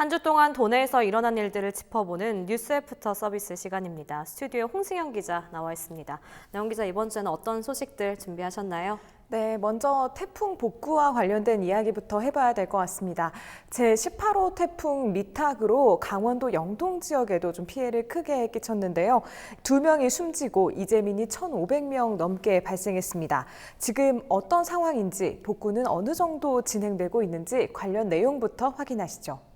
한 주 동안 도내에서 일어난 일들을 짚어보는 뉴스 애프터 서비스 시간입니다. 스튜디오에 홍승현 기자 나와 있습니다. 네, 홍 기자 이번 주에는 어떤 소식들 준비하셨나요? 네, 먼저 태풍 복구와 관련된 이야기부터 해봐야 될 것 같습니다. 제18호 태풍 미탁으로 강원도 영동 지역에도 좀 피해를 크게 끼쳤는데요. 두 명이 숨지고 이재민이 1,500명 넘게 발생했습니다. 지금 어떤 상황인지 복구는 어느 정도 진행되고 있는지 관련 내용부터 확인하시죠.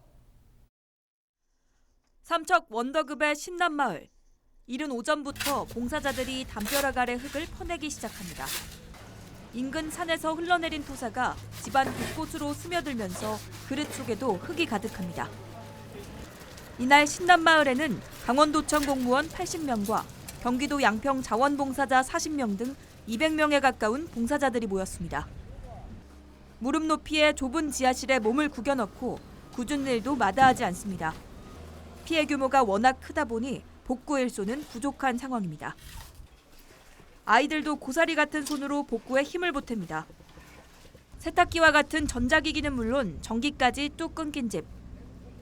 삼척 원더급의 신남마을. 이른 오전부터 봉사자들이 담벼락 아래 흙을 퍼내기 시작합니다. 인근 산에서 흘러내린 토사가 집안 곳곳으로 스며들면서 그릇 속에도 흙이 가득합니다. 이날 신남마을에는 강원도청 공무원 80명과 경기도 양평 자원봉사자 40명 등 200명에 가까운 봉사자들이 모였습니다. 무릎 높이의 좁은 지하실에 몸을 구겨 넣고 굳은 일도 마다하지 않습니다. 피해 규모가 워낙 크다 보니 복구 일손은 부족한 상황입니다. 아이들도 고사리 같은 손으로 복구에 힘을 보탭니다. 세탁기와 같은 전자기기는 물론 전기까지 뚝 끊긴 집.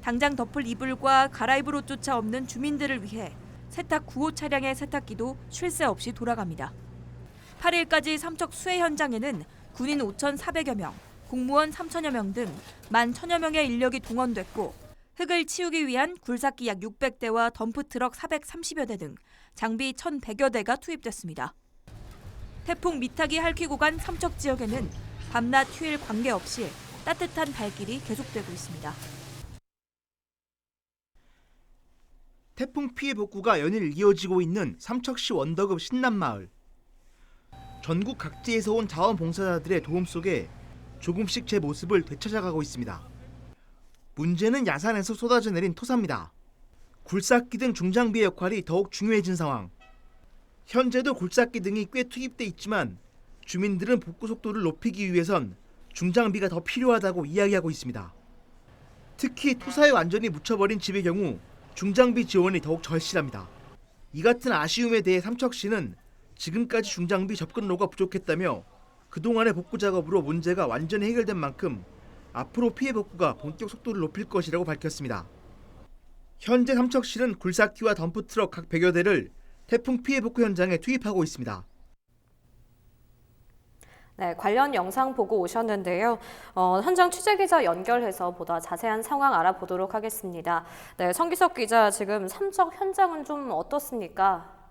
당장 덮을 이불과 갈아입을 옷조차 없는 주민들을 위해 세탁 구호 차량의 세탁기도 쉴 새 없이 돌아갑니다. 8일까지 삼척 수해 현장에는 군인 5,400여 명, 공무원 3천여 명등만 천여 명의 인력이 동원됐고 흙을 치우기 위한 굴삭기 약 600대와 덤프트럭 430여 대 등 장비 1,100여 대가 투입됐습니다. 태풍 미탁이 핥히고 간 삼척 지역에는 밤낮 휴일 관계없이 따뜻한 발길이 계속되고 있습니다. 태풍 피해 복구가 연일 이어지고 있는 삼척시 원더급 신남마을. 전국 각지에서 온 자원봉사자들의 도움 속에 조금씩 제 모습을 되찾아가고 있습니다. 문제는 야산에서 쏟아져 내린 토사입니다. 굴삭기 등 중장비의 역할이 더욱 중요해진 상황. 현재도 굴삭기 등이 꽤 투입돼 있지만 주민들은 복구 속도를 높이기 위해선 중장비가 더 필요하다고 이야기하고 있습니다. 특히 토사에 완전히 묻혀버린 집의 경우 중장비 지원이 더욱 절실합니다. 이 같은 아쉬움에 대해 삼척시는 지금까지 중장비 접근로가 부족했다며 그동안의 복구 작업으로 문제가 완전히 해결된 만큼 앞으로 피해 복구가 본격 속도를 높일 것이라고 밝혔습니다. 현재 삼척시는 굴삭기와 덤프트럭 각 100여 대를 태풍 피해 복구 현장에 투입하고 있습니다. 네, 관련 영상 보고 오셨는데요. 어, 현장 취재 기자 연결해서 보다 자세한 상황 알아보도록 하겠습니다. 네, 성기석 기자 지금 삼척 현장은 좀 어떻습니까?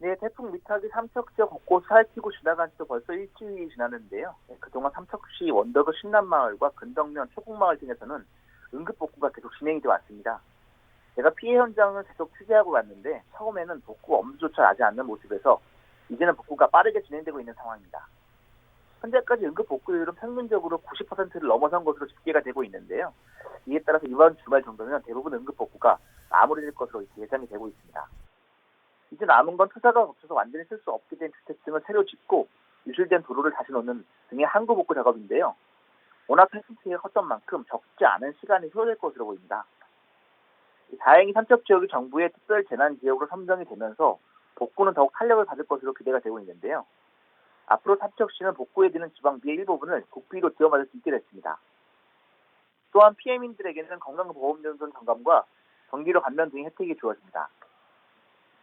네, 태풍 미탁이 삼척 지역 곳곳을 핥히고 지나간 지도 벌써 일주일이 지났는데요. 네, 그동안 삼척시 원더그 신남마을과 근덕면 초곡마을 등에서는 응급 복구가 계속 진행이 돼 왔습니다. 제가 피해 현장을 계속 취재하고 갔는데 처음에는 복구 엄두조차 나지 않는 모습에서 이제는 복구가 빠르게 진행되고 있는 상황입니다. 현재까지 응급 복구율은 평균적으로 90%를 넘어선 것으로 집계가 되고 있는데요. 이에 따라서 이번 주말 정도면 대부분 응급 복구가 마무리될 것으로 예상이 되고 있습니다. 이제 남은 건 투자가 겹쳐서 완전히 쓸 수 없게 된 주택 등을 새로 짓고 유실된 도로를 다시 놓는 등의 항구 복구 작업인데요. 워낙 태풍 피해가 컸던 만큼 적지 않은 시간이 소요될 것으로 보입니다. 다행히 삼척 지역이 정부의 특별 재난 지역으로 선정이 되면서 복구는 더욱 탄력을 받을 것으로 기대가 되고 있는데요. 앞으로 삼척시는 복구에 드는 지방비의 일부분을 국비로 지원받을 수 있게 됐습니다. 또한 피해민들에게는 건강보험연금 점검과 정기료 감면 등의 혜택이 주어집니다.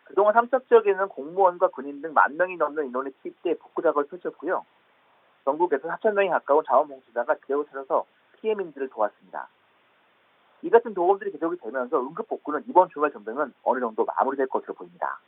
그동안 삼척 지역에는 공무원과 군인 등 만 명이 넘는 인원이 투입돼 복구 작업을 펼쳤고요. 전국에서 4천 명이 가까운 자원봉사자가 지역을 찾아서 피해 민들을 도왔습니다. 이 같은 도움들이 계속이 되면서 응급 복구는 이번 주말 정도면 어느 정도 마무리될 것으로 보입니다.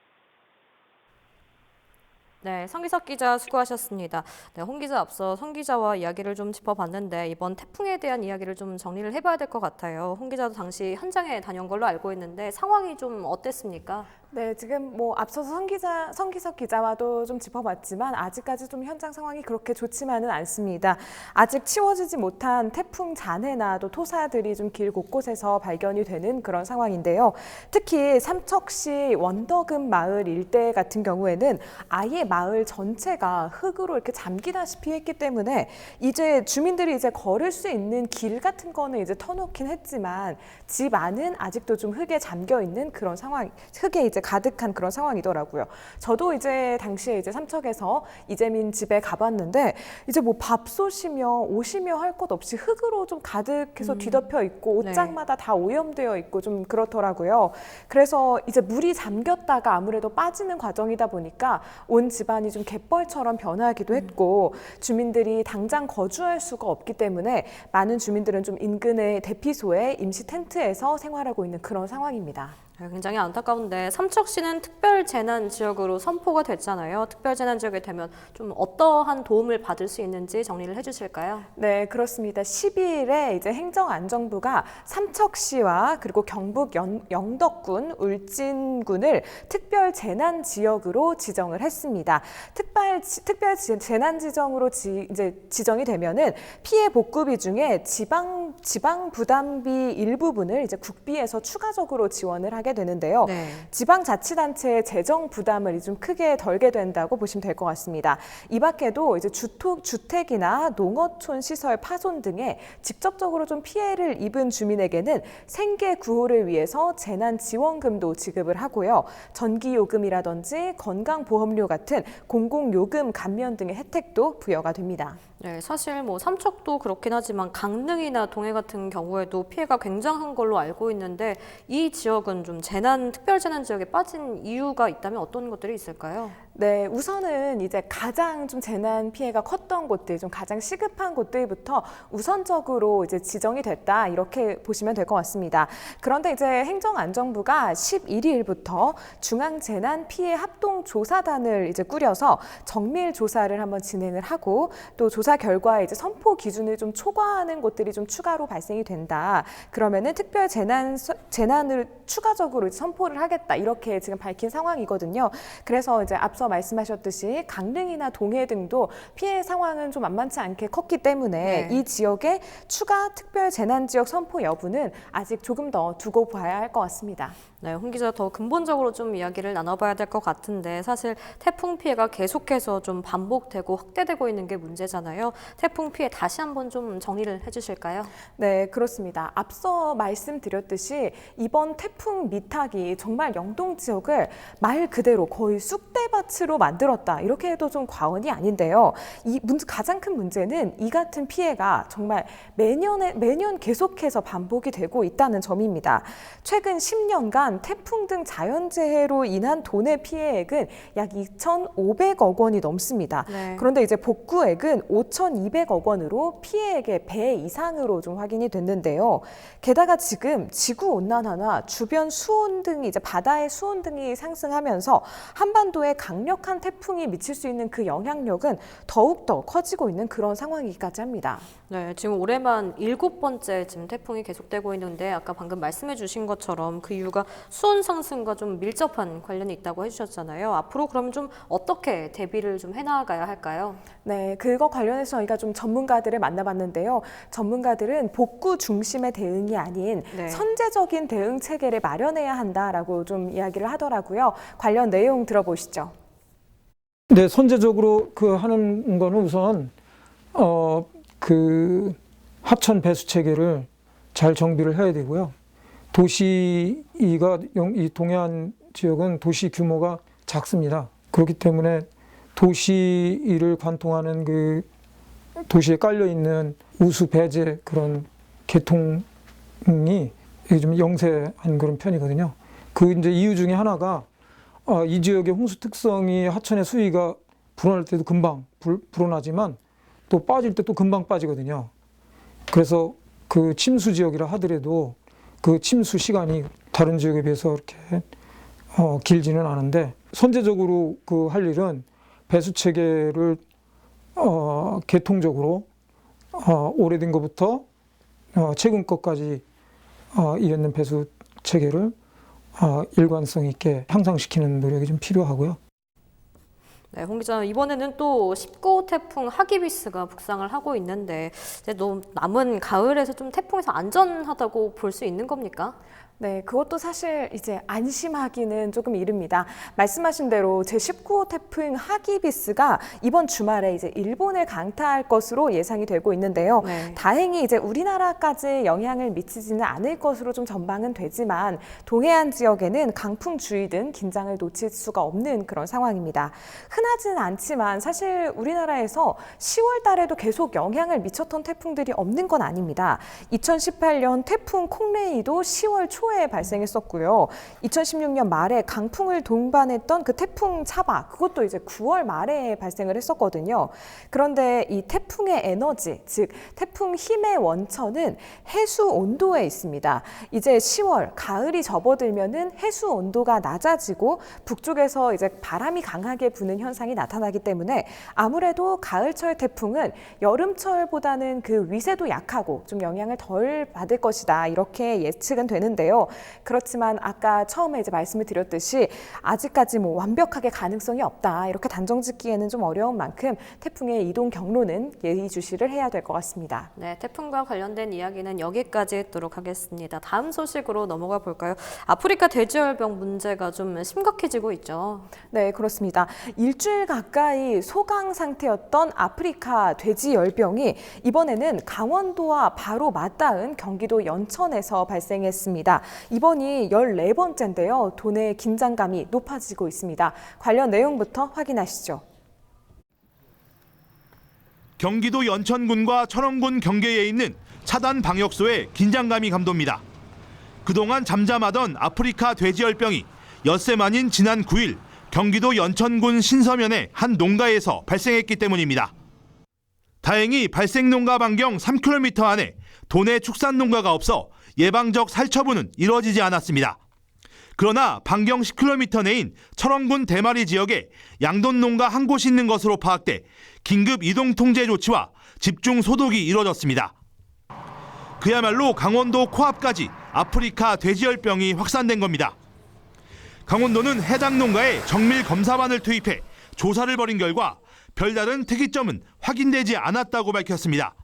네, 성기석 기자 수고하셨습니다. 네, 홍 기자 앞서 성 기자와 이야기를 좀 짚어봤는데 이번 태풍에 대한 이야기를 좀 정리를 해봐야 될 것 같아요. 홍 기자도 당시 현장에 다녀온 걸로 알고 있는데 상황이 좀 어땠습니까? 네, 지금 뭐 앞서서 성 기자, 성기석 기자와도 좀 짚어봤지만 아직까지 좀 현장 상황이 그렇게 좋지만은 않습니다. 아직 치워지지 못한 태풍 잔해나 또 토사들이 좀 길 곳곳에서 발견이 되는 그런 상황인데요. 특히 삼척시 원더금 마을 일대 같은 경우에는 아예 마을 전체가 흙으로 이렇게 잠기다시피 했기 때문에 이제 주민들이 이제 걸을 수 있는 길 같은 거는 이제 터놓긴 했지만 집 안은 아직도 좀 흙에 잠겨 있는 그런 상황, 흙에 이제 가득한 그런 상황이더라고요. 저도 이제 당시에 이제 삼척에서 이재민 집에 가봤는데 이제 뭐 밥솥이며 옷이며 할 것 없이 흙으로 좀 가득해서 뒤덮여 있고 네. 옷장마다 다 오염되어 있고 좀 그렇더라고요. 그래서 이제 물이 잠겼다가 아무래도 빠지는 과정이다 보니까 온 집안이 좀 갯벌처럼 변하기도 했고 주민들이 당장 거주할 수가 없기 때문에 많은 주민들은 좀 인근의 대피소에 임시 텐트에서 생활하고 있는 그런 상황입니다. 네, 굉장히 안타까운데 삼척시는 특별 재난 지역으로 선포가 됐잖아요. 특별 재난 지역이 되면 좀 어떠한 도움을 받을 수 있는지 정리를 해주실까요? 네, 그렇습니다. 12일에 이제 행정안전부가 삼척시와 그리고 경북 연- 영덕군, 울진군을 특별 재난 지역으로 지정을 했습니다. 특별 지- 특별 지- 재난 지정으로 지, 이제 지정이 되면은 피해 복구비 중에 지방 지방 부담비 일부분을 이제 국비에서 추가적으로 지원을 하게 되는데요. 네. 지방자치단체의 재정 부담을 좀 크게 덜게 된다고 보시면 될 것 같습니다. 이 밖에도 이제 주토, 주택이나 농어촌 시설 파손 등에 직접적으로 좀 피해를 입은 주민에게는 생계 구호를 위해서 재난 지원금도 지급을 하고요. 전기 요금이라든지 건강보험료 같은 공공요금 감면 등의 혜택도 부여가 됩니다. 네, 사실 뭐 삼척도 그렇긴 하지만 강릉이나 동해 같은 경우에도 피해가 굉장한 걸로 알고 있는데 이 지역은 좀 재난 특별 재난 지역에 빠진 이유가 있다면 어떤 것들이 있을까요? 네, 우선은 이제 가장 좀 재난 피해가 컸던 곳들, 좀 가장 시급한 곳들부터 우선적으로 이제 지정이 됐다 이렇게 보시면 될 것 같습니다. 그런데 이제 행정안전부가 11일부터 중앙 재난 피해 합동 조사단을 이제 꾸려서 정밀 조사를 한번 진행을 하고 또 조사 결과에 이제 선포 기준을 좀 초과하는 곳들이 좀 추가로 발생이 된다. 그러면은 특별 재난 서- 재난을 추가적으로 이제 선포를 하겠다 이렇게 지금 밝힌 상황이거든요. 그래서 이제 앞서 말씀하셨듯이 강릉이나 동해 등도 피해 상황은 좀 만만치 않게 컸기 때문에 네. 이 지역의 추가 특별 재난 지역 선포 여부는 아직 조금 더 두고 봐야 할 것 같습니다. 네, 홍 기자 더 근본적으로 좀 이야기를 나눠봐야 될 것 같은데 사실 태풍 피해가 계속해서 좀 반복되고 확대되고 있는 게 문제잖아요. 태풍 피해 다시 한번 좀 정리를 해주실까요? 네, 그렇습니다. 앞서 말씀드렸듯이 이번 태풍 미탁이 정말 영동 지역을 말 그대로 거의 쑥대밭 으로 만들었다. 이렇게 해도 좀 과언이 아닌데요. 이 문, 가장 큰 문제는 이 같은 피해가 정말 매년에, 매년 계속해서 반복이 되고 있다는 점입니다. 최근 10년간 태풍 등 자연재해로 인한 돈의 피해액은 약 2,500억 원이 넘습니다. 네. 그런데 이제 복구액은 5,200억 원으로 피해액의 배 이상으로 좀 확인이 됐는데요. 게다가 지금 지구 온난화나 주변 수온 등이 이제 바다의 수온 등이 상승하면서 한반도에 강 력한 태풍이 미칠 수 있는 그 영향력은 더욱 더 커지고 있는 그런 상황이기까지 합니다. 네, 지금 올해만 일곱 번째 지금 태풍이 계속되고 있는데 아까 방금 말씀해 주신 것처럼 그 이유가 수온 상승과 좀 밀접한 관련이 있다고 해주셨잖아요. 앞으로 그럼 좀 어떻게 대비를 좀 해나가야 할까요? 네, 그거 관련해서 저희가 좀 전문가들을 만나봤는데요. 전문가들은 복구 중심의 대응이 아닌 네. 선제적인 대응 체계를 마련해야 한다라고 좀 이야기를 하더라고요. 관련 내용 들어보시죠. 네, 선제적으로 그 하는 거는 우선 어 그 하천 배수 체계를 잘 정비를 해야 되고요. 도시가 영- 이 동해안 지역은 도시 규모가 작습니다. 그렇기 때문에 도시를 관통하는 그 도시에 깔려 있는 우수 배제 그런 이게 좀 영세한 그런 편이거든요. 그 이제 이유 중에 하나가 어, 이 지역의 홍수 특성이 하천의 수위가 불어날 때도 금방 불, 불어나지만 또 빠질 때 또 금방 빠지거든요. 그래서 그 침수 지역이라 하더라도 그 침수 시간이 다른 지역에 비해서 이렇게 어, 길지는 않은데 선제적으로 그 할 일은 배수 체계를 어, 계통적으로 어, 오래된 것부터 어, 최근 것까지 어, 이랬는 배수 체계를 어, 일관성 있게 향상시키는 노력이 좀 필요하고요. 네, 홍 기자 이번에는 또 19호 태풍 하기비스가 북상을 하고 있는데 이제 남은 가을에서 좀 태풍에서 안전하다고 볼 수 있는 겁니까? 네, 그것도 사실 이제 안심하기는 조금 이릅니다. 말씀하신 대로 제19호 태풍 하기비스가 이번 주말에 이제 일본을 강타할 것으로 예상이 되고 있는데요. 네. 다행히 이제 우리나라까지 영향을 미치지는 않을 것으로 좀 전망은 되지만 동해안 지역에는 강풍 주의 등 긴장을 놓칠 수가 없는 그런 상황입니다. 흔하지는 않지만 사실 우리나라에서 10월 달에도 계속 영향을 미쳤던 태풍들이 없는 건 아닙니다. 2018년 태풍 콩레이도 10월 초에 발생했었고요. 2016년 말에 강풍을 동반했던 그 태풍 차바 그것도 이제 9월 말에 발생을 했었거든요. 그런데 이 태풍의 에너지, 즉 태풍 힘의 원천은 해수 온도에 있습니다. 이제 10월 가을이 접어들면은 해수 온도가 낮아지고 북쪽에서 이제 바람이 강하게 부는 현상이 나타나기 때문에 아무래도 가을철 태풍은 여름철보다는 그 위세도 약하고 좀 영향을 덜 받을 것이다 이렇게 예측은 되는데요. 그렇지만 아까 처음에 이제 말씀을 드렸듯이 아직까지 뭐 완벽하게 가능성이 없다 이렇게 단정 짓기에는 좀 어려운 만큼 태풍의 이동 경로는 예의 주시를 해야 될 것 같습니다. 네, 태풍과 관련된 이야기는 여기까지 듣도록 하겠습니다. 다음 소식으로 넘어가 볼까요? 아프리카 돼지열병 문제가 좀 심각해지고 있죠. 네, 그렇습니다. 일주일 가까이 소강 상태였던 아프리카 돼지 열병이 이번에는 강원도와 바로 맞닿은 경기도 연천에서 발생했습니다. 이번이 14번째인데요. 도내 긴장감이 높아지고 있습니다. 관련 내용부터 확인하시죠. 경기도 연천군과 철원군 경계에 있는 차단 방역소에 긴장감이 감돕니다. 그동안 잠잠하던 아프리카 돼지열병이 엿새 만인 지난 9일 경기도 연천군 신서면의 한 농가에서 발생했기 때문입니다. 다행히 발생 농가 반경 3km 안에 도내 축산 농가가 없어 예방적 살처분은 이루어지지 않았습니다. 그러나 반경 10km 내인 철원군 대마리 지역에 양돈 농가 한 곳이 있는 것으로 파악돼 긴급 이동 통제 조치와 집중 소독이 이루어졌습니다. 그야말로 강원도 코앞까지 아프리카 돼지열병이 확산된 겁니다. 강원도는 해당 농가에 정밀 검사반을 투입해 조사를 벌인 결과 별다른 특이점은 확인되지 않았다고 밝혔습니다.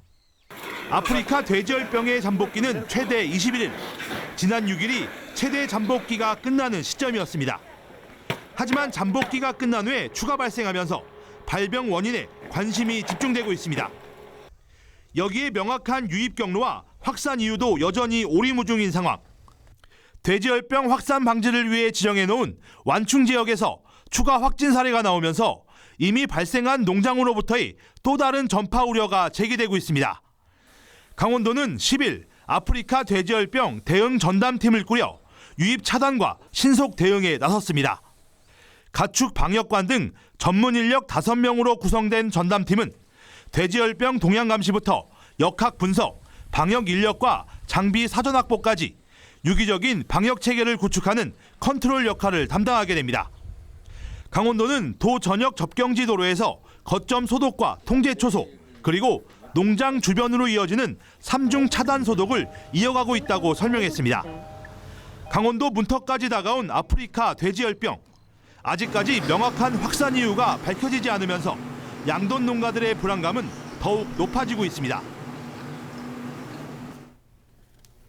아프리카 돼지열병의 잠복기는 최대 21일, 지난 6일이 최대 잠복기가 끝나는 시점이었습니다. 하지만 잠복기가 끝난 후에 추가 발생하면서 발병 원인에 관심이 집중되고 있습니다. 여기에 명확한 유입 경로와 확산 이유도 여전히 오리무중인 상황. 돼지열병 확산 방지를 위해 지정해 놓은 완충 지역에서 추가 확진 사례가 나오면서 이미 발생한 농장으로부터의 또 다른 전파 우려가 제기되고 있습니다. 강원도는 10일 아프리카 돼지열병 대응 전담팀을 꾸려 유입 차단과 신속 대응에 나섰습니다. 가축 방역관 등 전문 인력 5명으로 구성된 전담팀은 돼지열병 동향 감시부터 역학 분석, 방역 인력과 장비 사전 확보까지 유기적인 방역 체계를 구축하는 컨트롤 역할을 담당하게 됩니다. 강원도는 도 전역 접경지 도로에서 거점 소독과 통제 초소 그리고 농장 주변으로 이어지는 삼중 차단 소독을 이어가고 있다고 설명했습니다. 강원도 문턱까지 다가온 아프리카 돼지열병 아직까지 명확한 확산 이유가 밝혀지지 않으면서 양돈 농가들의 불안감은 더욱 높아지고 있습니다.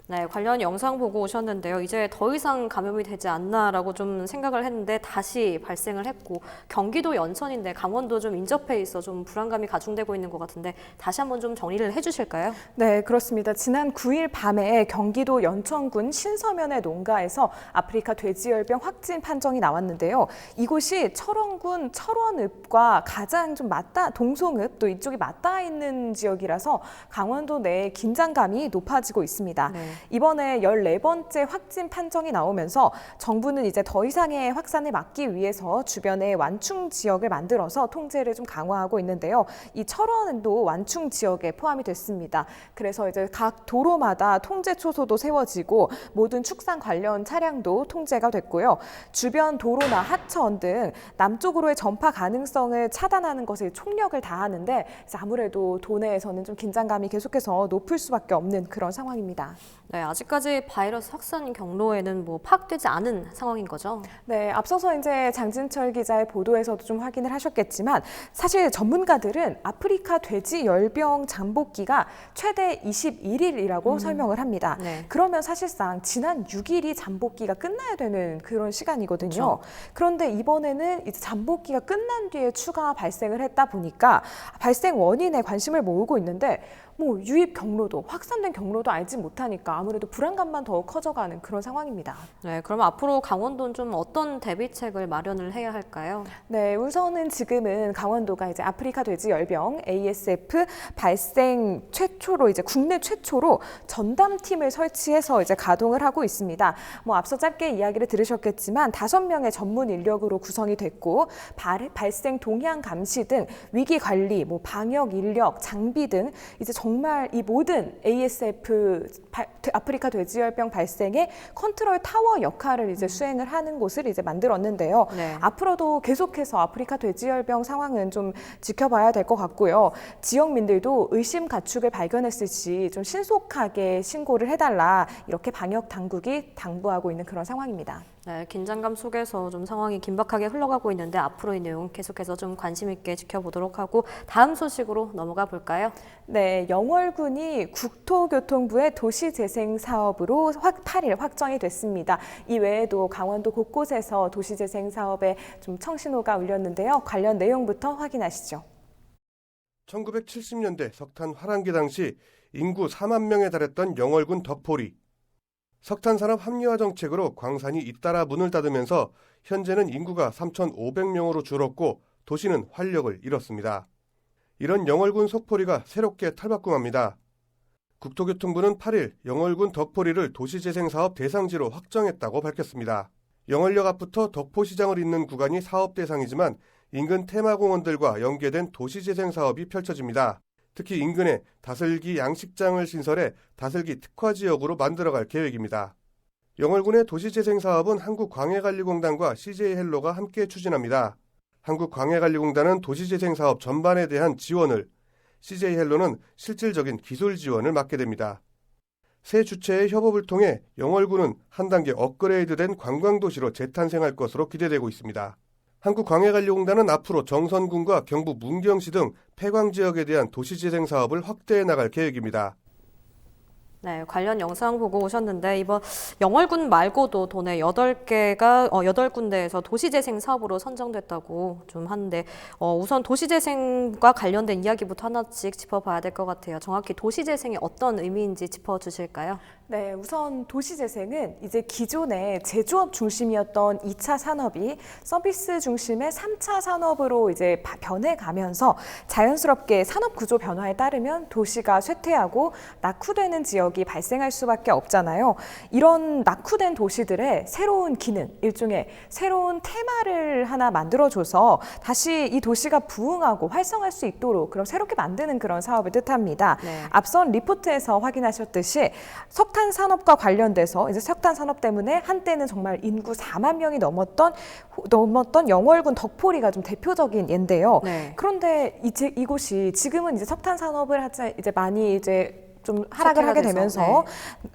네, 관련 영상 보고 오셨는데요. 이제 더 이상 감염이 되지 않나라고 좀 생각을 했는데 다시 발생을 했고 경기도 연천인데 강원도 좀 인접해 있어 좀 불안감이 가중되고 있는 것 같은데 다시 한번 좀 정리를 해주실까요? 네, 그렇습니다. 지난 9일 밤에 경기도 연천군 신서면의 농가에서 아프리카 돼지열병 확진 판정이 나왔는데요. 이곳이 철원군 철원읍과 가장 좀 맞닿 동송읍 또 이쪽이 맞닿아 있는 지역이라서 강원도 내에 긴장감이 높아지고 있습니다. 네. 이번에 14번째 확진 판정이 나오면서 정부는 이제 더 이상의 확산을 막기 위해서 주변에 완충 지역을 만들어서 통제를 좀 강화하고 있는데요. 이 철원도 완충 지역에 포함이 됐습니다. 그래서 이제 각 도로마다 통제 초소도 세워지고 모든 축산 관련 차량도 통제가 됐고요. 주변 도로나 하천 등 남쪽으로의 전파 가능성을 차단하는 것에 총력을 다하는데 아무래도 도내에서는 좀 긴장감이 계속해서 높을 수밖에 없는 그런 상황입니다. 네, 아직까지 바이러스 확산 경로에는 뭐 파악되지 않은 상황인 거죠. 네, 앞서서 이제 장진철 기자의 보도에서도 좀 확인을 하셨겠지만 사실 전문가들은 아프리카 돼지 열병 잠복기가 최대 21일이라고 설명을 합니다. 네. 그러면 사실상 지난 6일이 잠복기가 끝나야 되는 그런 시간이거든요. 그렇죠. 그런데 이번에는 이제 잠복기가 끝난 뒤에 추가 발생을 했다 보니까 발생 원인에 관심을 모으고 있는데 뭐 유입 경로도 확산된 경로도 알지 못하니까 아무래도 불안감만 더욱 커져가는 그런 상황입니다. 네, 그럼 앞으로 강원도는 좀 어떤 대비책을 마련을 해야 할까요? 네, 우선은 지금은 강원도가 이제 아프리카 돼지 열병 ASF 발생 최초로 이제 국내 최초로 전담팀을 설치해서 이제 가동을 하고 있습니다. 뭐 앞서 짧게 이야기를 들으셨겠지만 다섯 명의 전문 인력으로 구성이 됐고 발, 발생 동향 감시 등 위기 관리, 뭐 방역 인력, 장비 등 이제 정말 이 모든 ASF 발- 아프리카 돼지열병 발생의 컨트롤 타워 역할을 이제 수행을 하는 곳을 이제 만들었는데요. 네. 앞으로도 계속해서 아프리카 돼지열병 상황은 좀 지켜봐야 될 것 같고요. 지역민들도 의심 가축을 발견했을 시 좀 신속하게 신고를 해달라 이렇게 방역 당국이 당부하고 있는 그런 상황입니다. 네, 긴장감 속에서 좀 상황이 긴박하게 흘러가고 있는데 앞으로 이 내용 계속해서 좀 관심 있게 지켜보도록 하고 다음 소식으로 넘어가 볼까요? 네, 영월군이 국토교통부의 도시재생 사업으로 확 8일 확정이 됐습니다. 이 외에도 강원도 곳곳에서 도시재생 사업에 좀 청신호가 울렸는데요. 관련 내용부터 확인하시죠. 1970년대 석탄 화랑기 당시 인구 4만 명에 달했던 영월군 덕포리. 석탄 산업 합리화 정책으로 광산이 잇따라 문을 닫으면서 현재는 인구가 3,500명으로 줄었고 도시는 활력을 잃었습니다. 이런 영월군 속포리가 새롭게 탈바꿈합니다. 국토교통부는 8일 영월군 덕포리를 도시재생사업 대상지로 확정했다고 밝혔습니다. 영월역 앞부터 덕포시장을 잇는 구간이 사업 대상이지만 인근 테마공원들과 연계된 도시재생 사업이 펼쳐집니다. 특히 인근에 다슬기 양식장을 신설해 다슬기 특화 지역으로 만들어갈 계획입니다. 영월군의 도시재생 사업은 한국광해관리공단과 CJ헬로가 함께 추진합니다. 한국광해관리공단은 도시재생 사업 전반에 대한 지원을, CJ헬로는 실질적인 기술 지원을 맡게 됩니다. 새 주체의 협업을 통해 영월군은 한 단계 업그레이드된 관광도시로 재탄생할 것으로 기대되고 있습니다. 한국광해관리공단은 앞으로 정선군과 경북 문경시 등 폐광 지역에 대한 도시재생 사업을 확대해 나갈 계획입니다. 네, 관련 영상 보고 오셨는데 이번 영월군 말고도 도내 8개가 어, 8군데에서 도시재생 사업으로 선정됐다고 좀 하는데 어, 우선 도시재생과 관련된 이야기부터 하나씩 짚어봐야 될 것 같아요. 정확히 도시재생이 어떤 의미인지 짚어주실까요? 네, 우선 도시재생은 이제 기존의 제조업 중심이었던 2차 산업이 서비스 중심의 3차 산업으로 이제 바- 변해가면서 자연스럽게 산업 구조 변화에 따르면 도시가 쇠퇴하고 낙후되는 지역이 발생할 수밖에 없잖아요. 이런 낙후된 도시들의 새로운 기능, 일종의 새로운 테마를 하나 만들어줘서 다시 이 도시가 부흥하고 활성할 수 있도록 그럼 새롭게 만드는 그런 사업을 뜻합니다. 네. 앞선 리포트에서 확인하셨듯이 석탄 산업과 관련돼서 이제 석탄 산업 때문에 한때는 정말 인구 4만 명이 넘었던 넘었던 영월군 덕포리가 좀 대표적인 예인데요. 네. 그런데 이제 이곳이 지금은 이제 석탄 산업을 하자 이제 많이 이제 좀 하락을 하게 되면서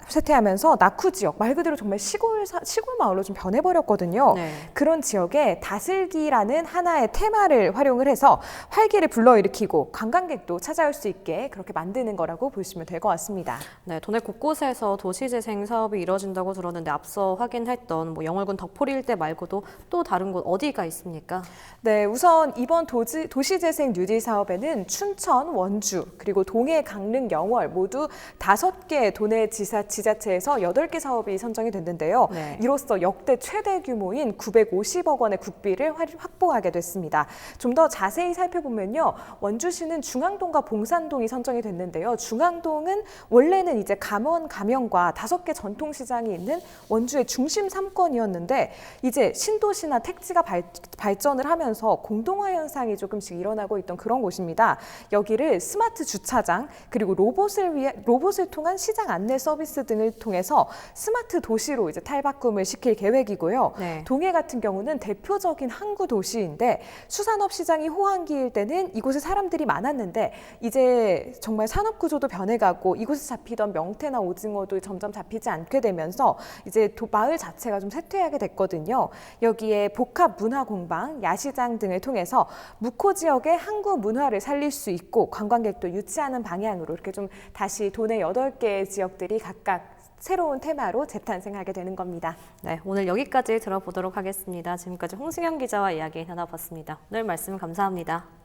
쇠퇴하면서 낙후 지역 말 그대로 정말 시골 사- 시골 마을로 좀 변해버렸거든요. 네. 그런 지역에 다슬기라는 하나의 테마를 활용을 해서 활기를 불러일으키고 관광객도 찾아올 수 있게 그렇게 만드는 거라고 보시면 될 것 같습니다. 네, 도내 곳곳에서 도시재생 사업이 이뤄진다고 들었는데 앞서 확인했던 뭐 영월군 덕포리 일대 말고도 또 다른 곳 어디가 있습니까? 네, 우선 이번 도지, 도시재생 뉴딜 사업에는 춘천, 원주, 그리고 동해, 강릉, 영월 모두 다섯 개 도내 지사, 지자체에서 여덟 개 사업이 선정이 됐는데요. 네. 이로써 역대 최대 규모인 950억 원의 국비를 활- 확보하게 됐습니다. 좀 더 자세히 살펴보면요. 원주시는 중앙동과 봉산동이 선정이 됐는데요. 중앙동은 원래는 이제 감원, 감영과 다섯 개 전통시장이 있는 원주의 중심 3권이었는데 이제 신도시나 택지가 발, 발전을 하면서 공동화 현상이 조금씩 일어나고 있던 그런 곳입니다. 여기를 스마트 주차장 그리고 로봇을 위한 로봇을 통한 시장 안내 서비스 등을 통해서 스마트 도시로 이제 탈바꿈을 시킬 계획이고요. 네. 동해 같은 경우는 대표적인 항구 도시인데 수산업 시장이 호황기일 때는 이곳에 사람들이 많았는데 이제 정말 산업 구조도 변해가고 이곳에 잡히던 명태나 오징어도 점점 잡히지 않게 되면서 이제 도- 마을 자체가 좀 쇠퇴하게 됐거든요. 여기에 복합 문화 공방, 야시장 등을 통해서 묵호 지역의 항구 문화를 살릴 수 있고 관광객도 유치하는 방향으로 이렇게 좀 다시 도내 여덟 개 지역들이 각각 새로운 테마로 재탄생하게 되는 겁니다. 네, 오늘 여기까지 들어보도록 하겠습니다. 지금까지 홍승현 기자와 이야기 나눠봤습니다. 오늘 말씀 감사합니다.